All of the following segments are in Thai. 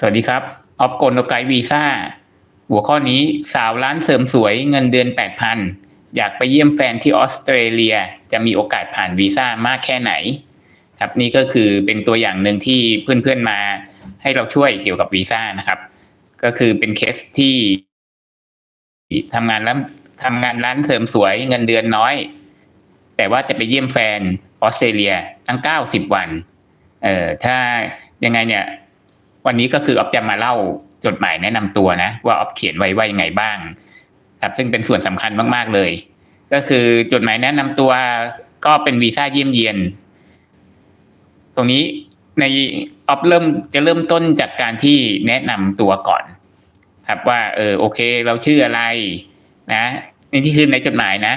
สวัสดีครับออฟโกลโนไกวีซ่าหัวข้อนี้สาวร้านเสริมสวยเงินเดือน8,000อยากไปเยี่ยมแฟนที่ออสเตรเลีย จะมีโอกาสผ่านวีซ่ามากแค่ไหน ครับนี่ก็คือเป็นตัวอย่างหนึ่งที่เพื่อนๆมาให้เราช่วยเกี่ยวกับวีซ่านะครับ ก็คือเป็นเคสที่ทำงานแล้วทำงานร้านเสริมสวยเงินเดือนน้อย แต่ว่าจะไปเยี่ยมแฟนออสเตรเลียตั้ง90วันเอ่อถ้ายังไงเนี่ย วันนี้ก็คือออฟจะมาเล่าจดหมายแนะนำตัวนะ ว่าออฟเขียนไว้ว่ายังไงบ้าง ครับซึ่งเป็นส่วนสำคัญมาก ๆเลย ก็คือจดหมายแนะนำตัวก็เป็นวีซ่าเยี่ยมเยียน ตรงนี้ในออฟเริ่มจะเริ่มต้นจากการที่แนะนำตัวก่อน ครับว่า เออโอเค เราชื่ออะไร นะนี่ที่คือในจดหมายนะ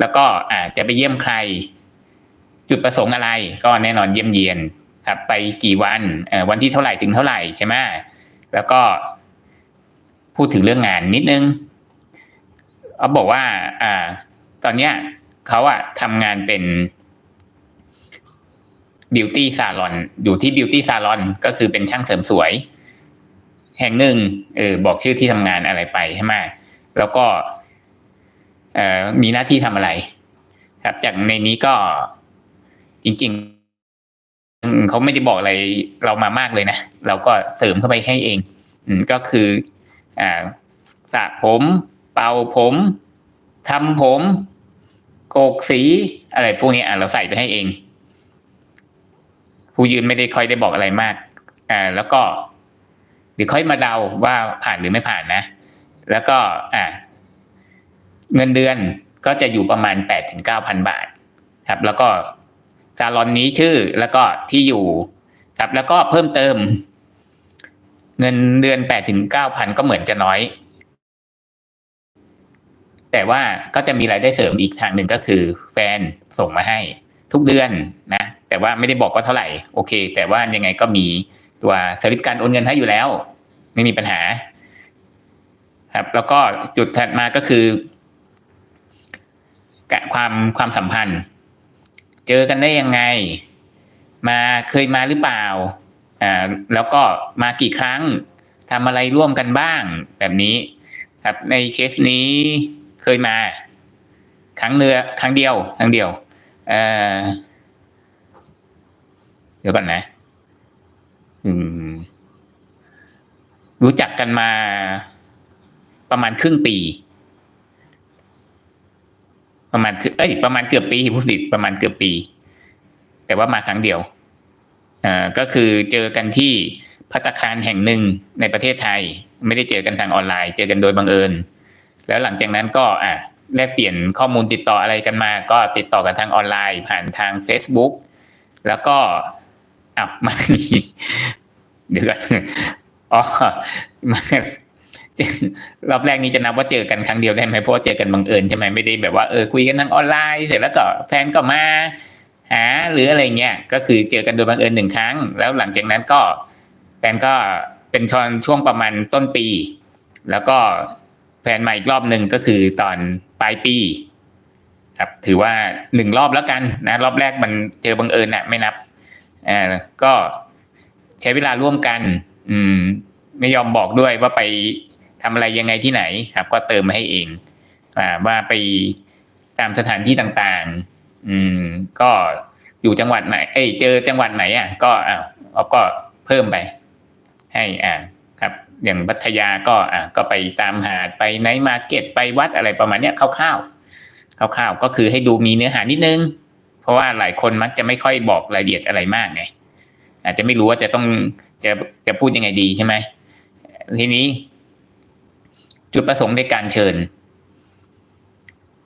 แล้วก็อ่าจะไปเยี่ยมใคร จุดประสงค์อะไร ก็แน่นอนเยี่ยมเยียน ครับไปกี่วันวันที่เท่าไหร่ถึงเท่าไหร่ใช่ไหมแล้วก็พูดถึงเรื่องงานนิดนึงเอาบอกว่าอ่า ตอนเนี้ยเขาอะทำงานเป็นบิวตี้ซาลอนอยู่ที่บิวตี้ซาลอนก็คือเป็นช่างเสริมสวย แห่งหนึ่งเออบอกชื่อที่ทำงานอะไรไปใช่ไหมแล้วก็เอ่อมีหน้าที่ทำอะไร ครับ จากในนี้ก็จริง ๆ เขาไม่ได้บอกอะไรเรามามากเลยนะเราก็เสริมเข้าไปให้เอง อืมก็คือ อ่าสระผม เป่าผมทำผมโกกสีอะไรพวกนี้อะเราใส่ไปให้เอง ผู้ยืนไม่ได้ค่อยได้บอกอะไรมากอ่าแล้วก็เดี๋ยวค่อยมาเดาว่าผ่านหรือไม่ผ่านนะ แล้วก็อ่าเงินเดือนก็จะอยู่ประมาณแปดถึงเก้าพันบาท ครับ แล้วก็ ซาลอนนี้ชื่อแล้วก็ที่อยู่ครับ แล้วก็เพิ่มเติม เงินเดือนแปดถึงเก้าพันก็เหมือนจะน้อย แต่ว่าก็จะมีรายได้เสริมอีกทางหนึ่งก็คือ แฟนส่งมาให้ทุกเดือนนะ แต่ว่าไม่ได้บอกว่าเท่าไหร่โอเค แต่ว่ายังไงก็มีตัวสลิปการโอนเงินให้อยู่แล้ว ไม่มีปัญหา ครับ แล้วก็จุดถัดมาก็คือกะความความสัมพันธ์ เจอกันได้ยังไง มาเคยมาหรือเปล่าอ่าแล้วก็มากี่ครั้งทำอะไรร่วมกันบ้างแบบนี้ครับในเคสนี้เคยมา ครั้งเนื้อครั้งเดียว ครั้งเดียวเอ่อเดี๋ยวก่อนนะ อืม รู้จักกันมาประมาณครึ่งปี ประมาณคือเอ้ยประมาณเกือบปีผู้ผลิตประมาณเกือบปี แต่ว่ามาครั้งเดียวอ่าก็คือเจอกันที่พัตคารแห่งหนึ่งในประเทศไทย ไม่ได้เจอกันทางออนไลน์ เจอกันโดยบังเอิญ แล้วหลังจากนั้นก็อะแลกเปลี่ยนข้อมูลติดต่ออะไรกันมา ก็ติดต่อกันทางออนไลน์ ผ่านทาง Facebook แล้วก็อะมาเดี๋ยวก่อนอ๋อมา รอบแรกนี้จะนับว่าเจอกันครั้งเดียวได้ไหมเพราะว่าเจอกันบังเอิญใช่ไหมไม่ได้แบบว่าเออคุยกันทางออนไลน์เสร็จแล้วก็แฟนก็มาหาหรืออะไรเงี้ยก็คือเจอกันโดยบังเอิญหนึ่งครั้ง แล้วหลังจากนั้นก็แฟนก็เป็นชอนช่วงประมาณต้นปี แล้วก็แฟนใหม่อีกรอบหนึ่งก็คือตอนปลายปี ครับ ถือว่าหนึ่งรอบแล้วกันนะ รอบแรกมันเจอบังเอิญน่ะ ไม่นับอ่าก็ใช้เวลาร่วมกัน อืม ไม่ยอมบอกด้วยว่าไป ทำอะไรยังไงที่ไหนครับ ก็เติมมาให้เองอ่าว่าไปตามสถานที่ต่างๆ อืม ก็อยู่จังหวัดไหน เอ้ยเจอจังหวัดไหนอะ ก็อ่าเอาก็เพิ่มไป ให้อ่าครับ อย่างพัทยาก็อ่าก็ไปตามหาดไปไนท์มาร์เก็ตไปวัดอะไรประมาณเนี้ยคร่าวๆคร่าวๆก็คือให้ดูมีเนื้อหานิดนึง เพราะว่าหลายคนมักจะไม่ค่อยบอกรายละเอียดอะไรมากไงอาจจะไม่รู้ว่าจะต้องจะจะพูดยังไงดีใช่ไหมทีนี้ จุดประสงค์ในการเชิญ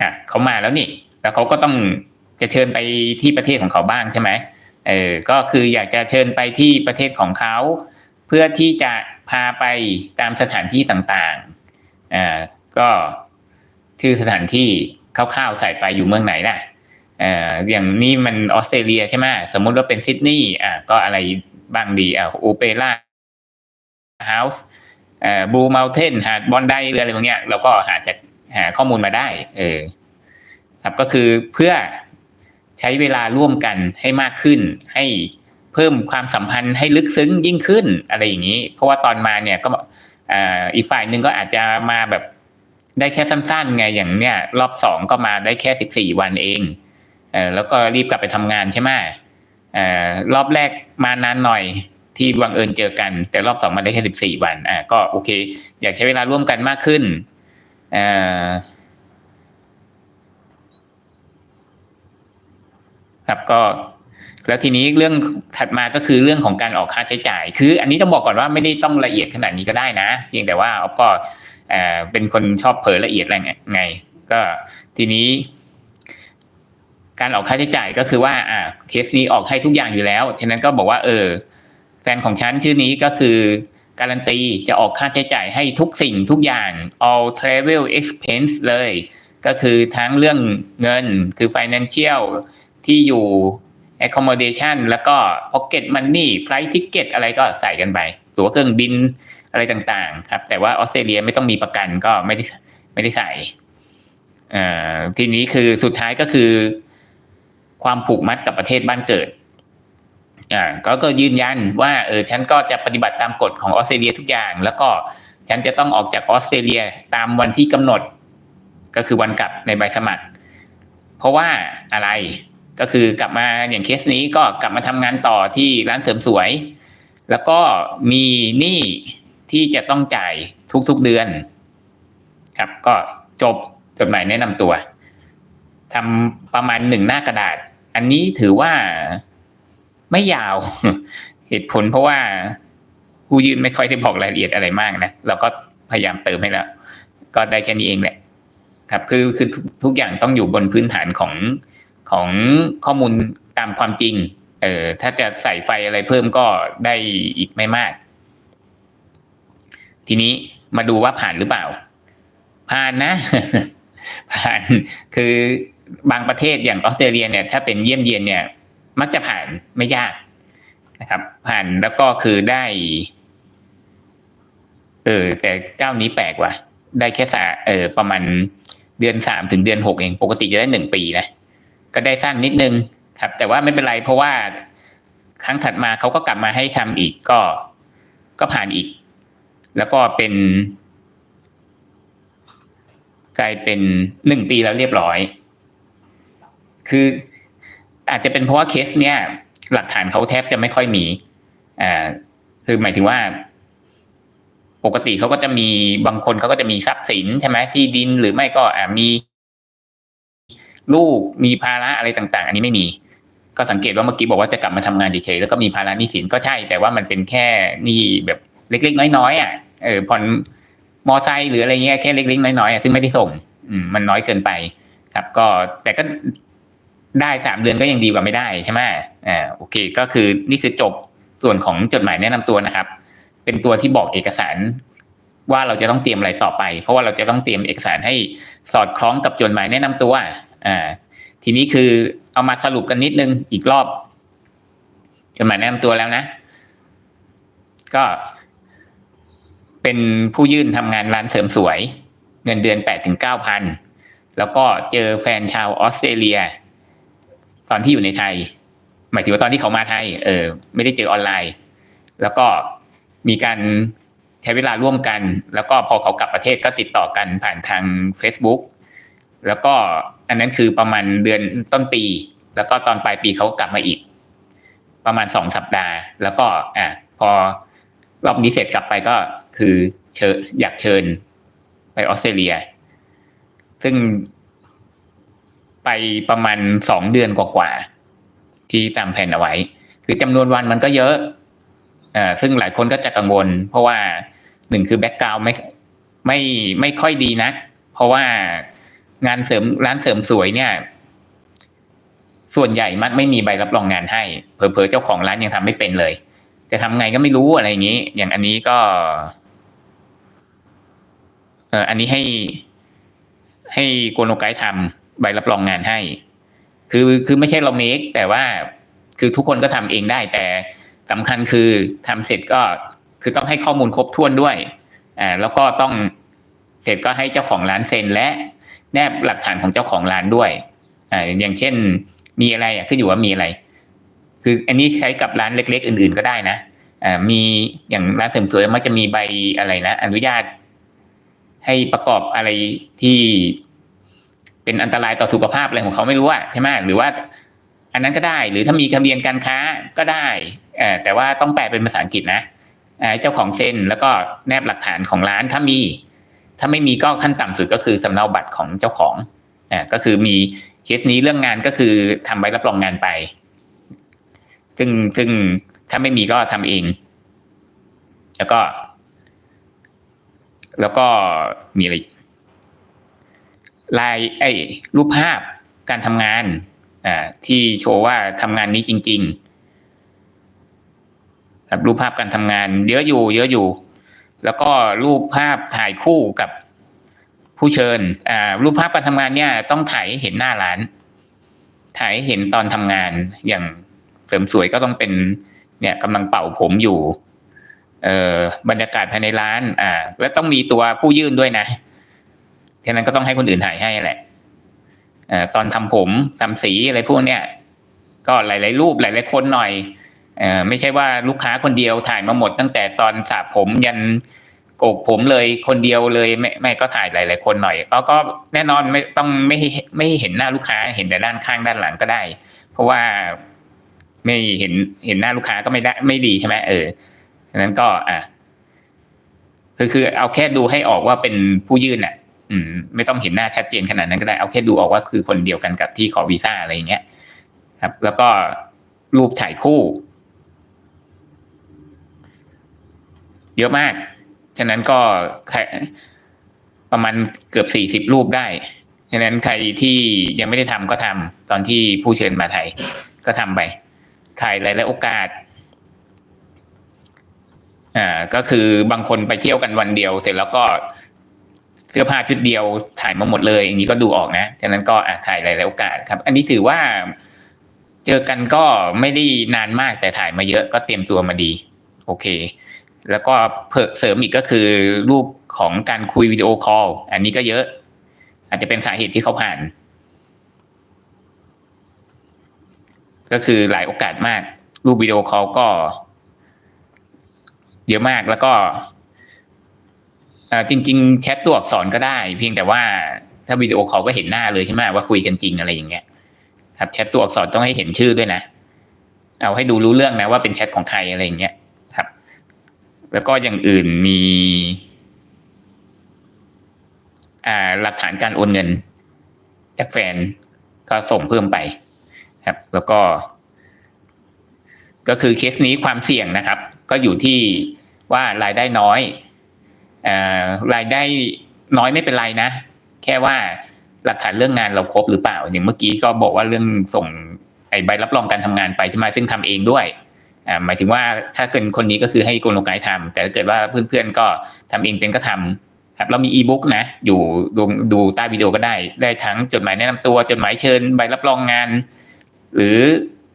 อะเขามาแล้วนี่ แล้วเขาก็ต้องจะเชิญไปที่ประเทศของเขาบ้างใช่ไหมเออก็คืออยากจะเชิญไปที่ประเทศของเขา เพื่อที่จะพาไปตามสถานที่ต่างๆอ่าก็ชื่อสถานที่คร่าวๆใส่ไปอยู่เมืองไหนน่ะอ่าอย่างนี้มันออสเตรเลียใช่ไหมสมมุติว่าเป็นซิดนีย์อ่าก็อะไรบ้างดีอ่าโอเปร่าเฮาส์ เอ่อบูม u ลเทนหาดบอนไดหรืออะไรพวกเนี้ยเราก็หาจากหาข้อมูลมาได้ เออ ครับก็คือเพื่อใช้เวลาร่วมกันให้มากขึ้น ให้เพิ่มความสัมพันธ์ให้ลึกซึ้งยิ่งขึ้นอะไรอย่างนี้ เพราะว่าตอนมาเนี่ยก็อ่าอีกฝ่ายหนึ่งก็อาจจะมาแบบได้แค่สั้นๆไงอย่างเนี้ยรอบสองก็มาได้แค่สิบสี่วันเองเออแล้วก็รีบกลับไปทำงานใช่ไหมเออรอบแรกมานานหน่อย ที่บังเอิญเจอกัน แต่รอบสองมาได้แค่สิบสี่วันอ่าก็โอเค อยากใช้เวลาร่วมกันมากขึ้นอ่อครับก็แล้วทีนี้เรื่องถัดมาก็คือเรื่องของการออกค่าใช้จ่าย คืออันนี้ต้องบอกก่อนว่าไม่ได้ต้องละเอียดขนาดนี้ก็ได้นะ เพียงแต่ว่าออฟก็เออเป็นคนชอบเผยละเอียดอะไรไง ก็ทีนี้ การออกค่าใช้จ่ายก็คือว่าอ่าเคสนี้ออกให้ทุกอย่างอยู่แล้ว ฉะนั้นก็บอกว่าเออ แฟนของฉันชื่อนี้ก็คือ การันตีจะออกค่าใช้จ่ายให้ทุกสิ่งทุกอย่าง all travel expense เลย ก็คือทั้งเรื่องเงินคือ financial ที่อยู่ accommodation แล้วก็ pocket money flight ticket อะไรก็ใส่กันไปตั๋วเครื่องบินอะไรต่างๆ ครับ แต่ว่าออสเตรเลียไม่ต้องมีประกันก็ไม่ได้ไม่ได้ใส่อ่อทีนี้คือสุดท้ายก็คือ ความผูกมัดกับประเทศบ้านเกิด อ่าก็ก็ยืนยันว่าเออฉันก็จะปฏิบัติตามกฎของออสเตรเลียทุกอย่าง แล้วก็ฉันจะต้องออกจากออสเตรเลียตามวันที่กำหนด ก็คือวันกลับในใบสมัคร เพราะว่าอะไรก็คือกลับมาอย่างเคสนี้ก็กลับมาทำงานต่อที่ร้านเสริมสวย แล้วก็มีหนี้ที่จะต้องจ่ายทุกๆเดือน ครับ ก็จบจดหมายแนะนำตัวทำประมาณหนึ่งหน้ากระดาษ อันนี้ถือว่า ไม่ยาว เหตุผลเพราะว่าผู้ยื่นไม่ค่อยได้บอกรายละเอียดอะไรมากนะเราก็พยายามเติมให้แล้ว ก็ได้แค่นี้เองแหละ ครับ คือคือทุกอย่างต้องอยู่บนพื้นฐานของของข้อมูลตามความจริง เออถ้าจะใส่ไฟอะไรเพิ่มก็ได้อีกไม่มาก ทีนี้มาดูว่าผ่านหรือเปล่า ผ่านนะ ผ่านคือบางประเทศอย่างออสเตรเลียเนี่ย ถ้าเป็นเยี่ยมเยียนเนี่ย มักจะผ่านไม่ยากนะครับ ผ่านแล้วก็คือได้ เออ แต่เจ้านี้แปลกว่ะ ได้แค่สาเออประมาณเดือนสามถึงเดือนหกเองปกติจะได้หนึ่งปีนะก็ได้สั้นนิดนึงครับ แต่ว่าไม่เป็นไรเพราะว่าครั้งถัดมาเขาก็กลับมาให้ทำอีกก็ก็ผ่านอีก แล้วก็เป็น กลายเป็นหนึ่งปีแล้วเรียบร้อย คือ อาจจะเป็นเพราะว่าเคสเนี้ยหลักฐานเขาแทบจะไม่ค่อยมีอ่าคือหมายถึงว่า ปกติเขาก็จะมีบางคนเขาก็จะมีทรัพย์สินใช่ไหมที่ดินหรือไม่ก็อ่ามี ลูกมีภาระอะไรต่าง ๆ อันนี้ไม่มี ก็สังเกตว่าเมื่อกี้บอกว่าจะกลับมาทำงานเฉยๆแล้วก็มีภาระหนี้สินก็ใช่ แต่ว่ามันเป็นแค่นี้แบบเล็กๆ น้อยๆอะเออผ่อนมอไซค์หรืออะไรเงี้ยแค่เล็กๆน้อยๆอะซึ่งไม่ได้ส่ง อืมมันน้อยเกินไป ครับ ก็แต่ก็ ได้สามเดือนก็ยังดีกว่าไม่ได้ใช่ไหมอ่าโอเค ก็คือนี่คือจบส่วนของจดหมายแนะนำตัวนะครับ เป็นตัวที่บอกเอกสารว่าเราจะต้องเตรียมอะไรต่อไป เพราะว่าเราจะต้องเตรียมเอกสารให้สอดคล้องกับจดหมายแนะนำตัว อ่า ทีนี้คือเอามาสรุปกันนิดนึงอีกรอบ จดหมายแนะนำตัวแล้วนะ ก็เป็นผู้ยื่นทำงานร้านเสริมสวย เงินเดือนแปดถึงเก้าพันแล้วก็เจอแฟนชาวออสเตรเลีย ตอนที่อยู่ในไทย หมายถึงว่าตอนที่เขามาไทย เออ ไม่ได้เจอออนไลน์ แล้วก็มีการใช้เวลาร่วมกัน แล้วก็พอเขากลับประเทศก็ติดต่อกันผ่านทาง Facebook แล้วก็อันนั้นคือประมาณเดือนต้นปี แล้วก็ตอนปลายปีเขากลับมาอีก ประมาณสองสัปดาห์ แล้วก็อะพอรอบนี้เสร็จกลับไปก็คือเชิญอยากเชิญไปออสเตรเลีย ซึ่ง ไปประมาณสองเดือนกว่าๆที่ตามแผนเอาไว้ คือจำนวนวันมันก็เยอะเอ่อซึ่งหลายคนก็จะกังวล เพราะว่าหนึ่งคือแบ็กกราวไม่ไม่ไม่ค่อยดีนะเพราะว่างานเสริมร้านเสริมสวยเนี่ย ส่วนใหญ่มักไม่มีใบรับรองงานให้ เผลอๆเจ้าของร้านยังทำไม่เป็นเลย จะทำไงก็ไม่รู้อะไรอย่างนี้ อย่างอันนี้ก็ เอออันนี้ให้ให้โกโนไกด์ทำ ใบรับรองงานให้ คือคือไม่ใช่เราเมคแต่ว่าคือทุกคนก็ทำเองได้แต่สำคัญคือทำเสร็จก็คือต้องให้ข้อมูลครบถ้วนด้วยอ่าแล้วก็ต้องเสร็จก็ให้เจ้าของร้านเซ็นและแนบหลักฐานของเจ้าของร้านด้วยอ่าอย่างเช่น มีอะไรอะขึ้นอยู่ว่ามีอะไร คือออันนี้ใช้กับร้านเล็ก ๆ อื่น ๆก็ได้นะอ่ามีอย่างร้านเสริมสวยมักจะมีใบอะไรนะอนุญาต ให้ประกอบอะไรที่ เป็นอันตรายต่อสุขภาพอะไรของเขาไม่รู้อะใช่ไหมหรือว่า อันนั้นก็ได้ หรือถ้ามีทะเบียนการค้าก็ได้แต่ว่าต้องแปลเป็นภาษาอังกฤษนะเจ้าของเซ็นแล้วก็แนบหลักฐานของร้านถ้ามี ถ้าไม่มีก็ขั้นต่ำสุดก็คือสำเนาบัตรของเจ้าของอ่าก็คือมีเคสนี้เรื่องงานก็คือทำใบรับรองงานไป ซึ่งซึ่งถ้าไม่มีก็ทำเอง แล้วก็ แล้วก็มีอะไร ลายไอ้รูปภาพการทำงานอ่าที่โชว์ว่าทำงานนี้จริงๆครับรูปภาพการทำงาน เยอะอยู่ เยอะอยู่ แล้วก็รูปภาพถ่ายคู่กับผู้เชิญอ่ารูปภาพการทำงานเนี่ยต้องถ่ายให้เห็นหน้าร้าน ถ่ายให้เห็นตอนทำงานอย่างเสริมสวยก็ต้องเป็นเนี่ยกำลังเป่าผมอยู่ เอ่อบรรยากาศภายในร้าน อ่า และต้องมีตัวผู้ยื่นด้วยนะ ฉะนั้นก็ต้องให้คนอื่นถ่ายให้แหละอตอนทำผมทำสีอะไรพวกเนี้ยก็หลาย ๆ รูปหลาย ๆ คนหน่อยอไม่ใช่ว่าลูกค้าคนเดียวถ่ายมาหมด ตั้งแต่ตอนสระผมยันโกกผมเลยคนเดียวเลยไม่ไม่ก็ถ่ายหลาย ๆ คนหน่อยแล้วก็แน่นอนไม่ต้องไม่ไม่เห็นหน้าลูกค้าเห็นแต่ด้านข้างด้านหลังก็ได้ เพราะว่าไม่เห็นเห็นหน้าลูกค้าก็ไม่ได้ไม่ดีใช่ไหมเออนั้นก็อะคือคือเอาแค่ดูให้ออกว่าเป็นผู้ยื่นอะ อืมไม่ต้องเห็นหน้าชัดเจนขนาดนั้นก็ได้เอาแค่ดูออกว่าคือคนเดียวกันกับที่ขอวีซ่าอะไรอย่างเงี้ย ครับ แล้วก็รูปถ่ายคู่ เยอะมาก ฉะนั้นก็ประมาณเกือบสี่สิบรูปได้ ฉะนั้นใครที่ยังไม่ได้ทำก็ทำตอนที่ผู้เชิญมาไทย ก็ทำไปถ่ายหลายๆโอกาสอ่าก็คือบางคนไปเที่ยวกันวันเดียว เสร็จแล้วก็ สื้อผ้าชุดเดียวถ่ายมาหมดเลยอย่างนี้ก็ดูออกนะฉะนั้นก็ถ่ายหลายๆโอกาสครับ อันนี้ถือว่าเจอกันก็ไม่ได้นานมากแต่ถ่ายมาเยอะก็เตรียมตัวมาดี โอเค แล้วก็เพเสริมอีกก็คือรูปของการคุยวิดีโอคอลอันนี้ก็เยอะ อาจจะเป็นสาเหตุที่เขาผ่าน ก็คือหลายโอกาสมาก รูปวิดีโอคอลก็เยอะมากแล้วก็ จริง ๆ แชทตัวอักษรก็ได้ เพียงแต่ว่าถ้าวิดีโอคอลก็เห็นหน้าเลยใช่ไหมว่าคุยกันจริงอะไรอย่างเงี้ยครับแชทตัวอักษรต้องให้เห็นชื่อด้วยนะ เอาให้ดูรู้เรื่องนะว่าเป็นแชทของใครอะไรอย่างเงี้ยครับ แล้วก็อย่างอื่นมี อ่าหลักฐานการโอนเงิน จากแฟนก็ส่งเพิ่มไปครับ แล้วก็ ก็คือเคสนี้ความเสี่ยงนะครับ ก็อยู่ที่ว่ารายได้น้อย รายได้น้อยไม่เป็นไรนะ แค่ว่าหลักฐานเรื่องงานเราครบหรือเปล่าอย่างเมื่อกี้ก็บอกว่าเรื่องส่งไอใบรับรองการทำงานไปใช่ไหมซึ่งทำเองด้วยหมายถึงว่าถ้าเกิดคนนี้ก็คือให้กลไกทำแต่ถ้าเกิดว่าเพื่อนๆก็ทำเองเป็นก็ทำครับเรามีอีบุ๊กนะ อยู่ดูดูใต้วิดีโอก็ได้ ได้ทั้งจดหมายแนะนำตัวจดหมายเชิญใบรับรองงาน หรือ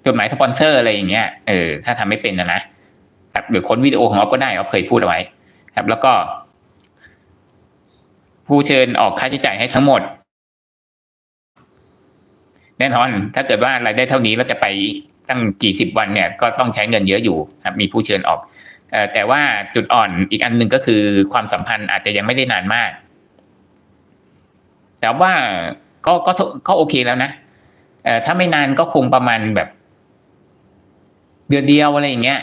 จดหมายสปอนเซอร์อะไรอย่างเงี้ยเออถ้าทำไม่เป็นนะนะครับหรือค้นวิดีโอของเราก็ได้เราเคยพูดเอาไว้ ครับ แล้วก็ ผู้เชิญออกค่าใช้จ่ายให้ทั้งหมด แน่นอน ถ้าเกิดว่ารายได้เท่านี้เราจะไปตั้งกี่สิบวันเนี่ย ก็ต้องใช้เงินเยอะอยู่ครับ มีผู้เชิญออกแต่ว่าจุดอ่อนอีกอันหนึ่งก็คือความสัมพันธ์อาจจะยังไม่ได้นานมาก แต่ว่าก็ก็ก็โอเคแล้วนะถ้าไม่นานก็คงประมาณแบบ เดือนเดียวอะไรอย่างเงี้ย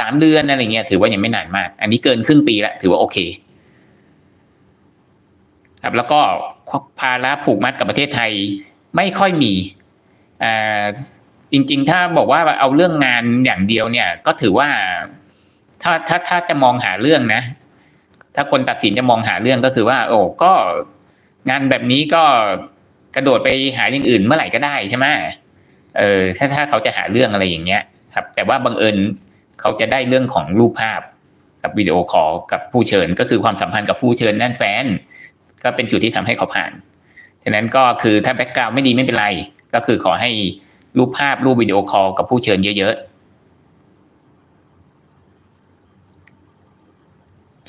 สามเดือนอะไรเงี้ยถือว่ายังไม่นานมาก อันนี้เกินครึ่งปีแล้วถือว่าโอเค ครับแล้วก็ภาระผูกมัดกับประเทศไทยไม่ค่อยมีจริง ๆ ถ้าบอกว่าเอาเรื่องงานอย่างเดียวเนี่ย ก็ถือว่าถ้าถ้าถ้าจะมองหาเรื่องนะ ถ้าคนตัดสินจะมองหาเรื่องก็คือว่า โอ้ก็งานแบบนี้ก็กระโดดไปหาอย่างอื่นเมื่อไหร่ก็ได้ใช่ไหมเออถ้าถ้าเขาจะหาเรื่องอะไรอย่างเงี้ย ครับ แต่ว่าบังเอิญเขาจะได้เรื่องของรูปภาพกับวิดีโอคอลกับผู้เชิญ ก็คือความสัมพันธ์กับผู้เชิญนั่นแฟน ก็เป็นจุดที่ทำให้เขาผ่านฉะนั้นก็คือถ้าแบ็กกราวไม่ดีไม่เป็นไร ก็คือขอให้รูปภาพรูปวิดีโอคอลกับผู้เชิญเยอะๆ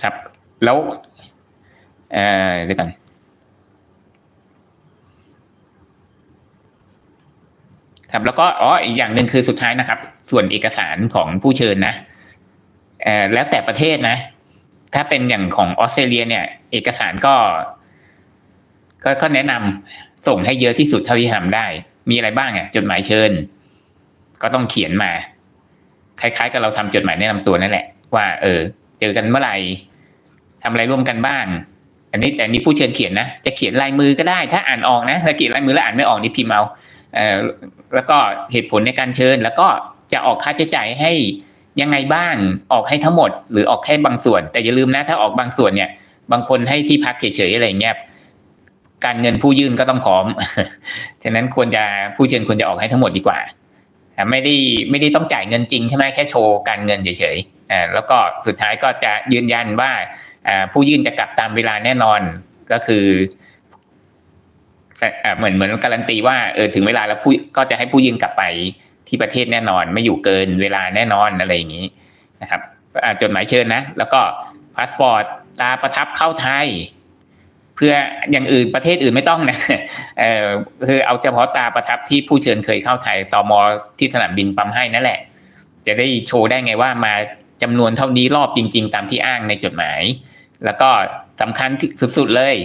ครับ แล้วเอ่อเดี๋ยวกันคครับแล้วก็อ๋ออีกอย่างหนึ่งคือสุดท้ายนะครับ ส่วนเอกสารของผู้เชิญนะเอ่อแล้วแต่ประเทศนะ ถ้าเป็นอย่างของออสเตรเลียเนี่ย เอกสารก็ ก็ก็แนะนำส่งให้เยอะที่สุดเท่าที่ทำได้ มีอะไรบ้างอะจดหมายเชิญ ก็ต้องเขียนมา คล้ายๆ กับเราทำจดหมายแนะนำตัวนั่นแหละ ว่า เออ เจอกันเมื่อไหร่ทำอะไรร่วมกันบ้าง อันนี้แต่นี่ผู้เชิญเขียนนะจะเขียนลายมือก็ได้ ถ้าอ่านออกนะถ้าเขียนลายมือแล้วอ่านไม่ออกนี่พิมพ์เอาเออแล้วก็เหตุผลในการเชิญ แล้วก็จะออกค่าใช้จ่ายให้ยังไงบ้างออกให้ทั้งหมด หรือออกแค่บางส่วน แต่อย่าลืมนะถ้าออกบางส่วนเนี่ย บางคนให้ที่พักเฉยๆอะไรเงี้ย การเงินผู้ยื่นก็ต้องพร้อม ฉะนั้นควรจะผู้เชิญควรจะออกให้ทั้งหมดดีกว่า ไม่ได้ไม่ได้ต้องจ่ายเงินจริงใช่ไหมแค่โชว์การเงินเฉยๆแล้วก็สุดท้ายก็จะยืนยันว่าผู้ยื่นจะกลับตามเวลาแน่นอนก็คือเหมือนเหมือนการันตีว่าเออถึงเวลาแล้วผู้ก็จะให้ผู้ยื่นกลับไปที่ประเทศแน่นอน ไม่อยู่เกินเวลาแน่นอนอะไรอย่างนี้นะครับจดหมายเชิญนะ แล้วก็พาสปอร์ตตาประทับเข้าไทย พื่ออย่างอื่นประเทศอื่นไม่ต้องนะเออคือเอาเฉพาะตาประทับที่ผู้เชิญเคยเข้าไทยตอมที่สนามบินปั๊มให้นั่นแหละ จะได้โชว์ได้ไงว่ามาจำนวนเท่านี้รอบจริง ๆ ตามที่อ้างในจดหมาย แล้วก็สำคัญที่สุดๆเลย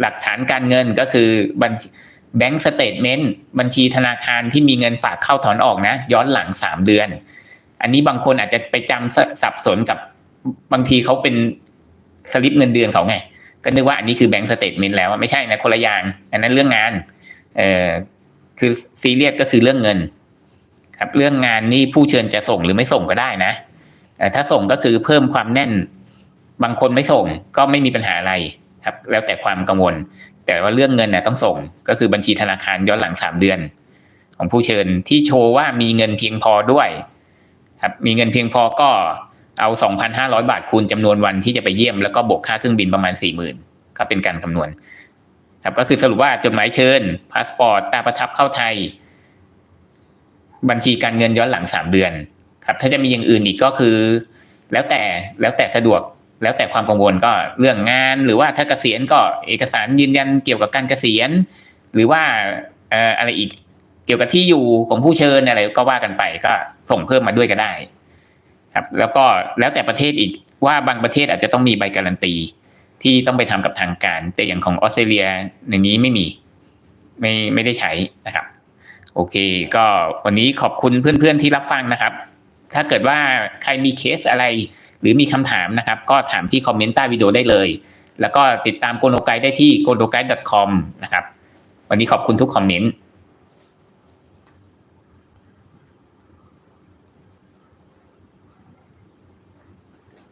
หลักฐานการเงินก็คือบัญแบงก์สเตทเมนต์บัญชีธนาคารที่มีเงินฝากเข้าถอนออกนะ ย้อนหลังสามเดือน อันนี้บางคนอาจจะไปจำสับสนกับบางทีเขาเป็นสลิปเงินเดือนเขาไง ก็นึกว่าอันนี้คือแบงก์สเตทเมนต์แล้วไม่ใช่นะคนละอย่าง อันนั้นเรื่องงาน เอ่อคือซีเรียสก็คือเรื่องเงิน ครับเรื่องงานนี่ผู้เชิญจะส่งหรือไม่ส่งก็ได้นะแต่ถ้าส่งก็คือเพิ่มความแน่น บางคนไม่ส่งก็ไม่มีปัญหาอะไรครับ แล้วแต่ความกังวล แต่ว่าเรื่องเงินเนี่ยต้องส่ง ก็คือบัญชีธนาคารย้อนหลังสามเดือน ของผู้เชิญที่โชว์ว่ามีเงินเพียงพอด้วย ครับ มีเงินเพียงพอก็ เอา 2,500 บาทคูณจำนวนวันที่จะไปเยี่ยมแล้วก็บวกค่าเครื่องบินประมาณ 40,000ก็เป็นการคำนวณ ครับก็คือสรุปว่าจดหมายเชิญพาสปอร์ตตาประทับเข้าไทย บัญชีการเงินย้อนหลัง 3 เดือน ครับ ถ้าจะมีอย่างอื่นอีกก็คือ แล้วแต่แล้วแต่สะดวกแล้วแต่ความกังวลก็เรื่องงาน หรือว่าถ้าเกษียณก็เอกสารยืนยันเกี่ยวกับการเกษียณ หรือว่าอะไรอีกเกี่ยวกับที่อยู่ของผู้เชิญอะไรก็ว่ากันไปก็ส่งเพิ่มมาด้วยก็ได้ ครับแล้วก็แล้วแต่ประเทศอีกว่าบางประเทศอาจจะต้องมีใบการันตี ที่ต้องไปทำกับทางการ แต่อย่างของออสเตรเลียในนี้ไม่มีไม่ไม่ได้ใช้นะครับ โอเค ก็วันนี้ขอบคุณเพื่อนๆที่รับฟังนะครับ ถ้าเกิดว่าใครมีเคสอะไร หรือมีคำถามนะครับ ก็ถามที่คอมเมนต์ใต้วิดีโอได้เลย แล้วก็ติดตามโกโนไกได้ที่ g o n o g u i d e c o m นะครับ วันนี้ขอบคุณทุกคอมเมนต์